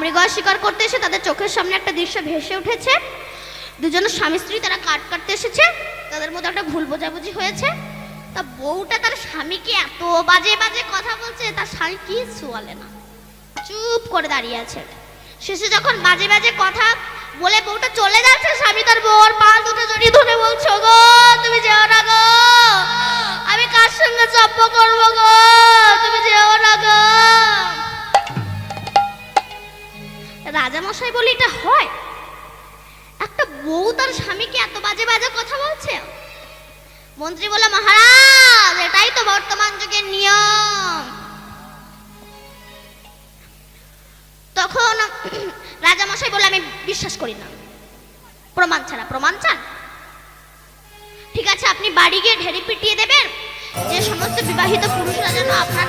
মৃগ শিকার করতে এসে তাদের চোখের সামনে একটা দৃশ্য ভেসে উঠেছে। দুজন স্বামী স্ত্রী তারা কাট কাটতে এসেছে। তাদের মধ্যে একটা ভুল বোঝাবুঝি হয়েছে। তা বউটা তার স্বামীকে এত বাজে বাজে কথা বলছে, তার স্বামী কিছু বলে না। চুপ করে দাঁড়িয়ে আছে। শেষে যখন বাজে বাজে কথা বলে বউটা চলে যাচ্ছে, স্বামী তার বউর পা দুটো জড়িয়ে ধরে বলছো গো তুমি যেও না গো। আমি কার সঙ্গে চপ্প করব গো? রাজামশাই বলি এটা হয়? একটা বউ তার স্বামীকে এত বাজে বাজে কথা বলছে? মন্ত্রী বলে, মহারাজ, এটাই তো বর্তমান যুগের নিয়ম। তখন রাজামশাই বলে, আমি বিশ্বাস করি না। প্রমাণ ছাড়া, প্রমাণ চান? ঠিক আছে, আপনি বাড়ি গিয়ে ঢেড়ি পিটিয়ে দেবেন। যে সমস্ত বিবাহিত পুরুষরা যেন আপনার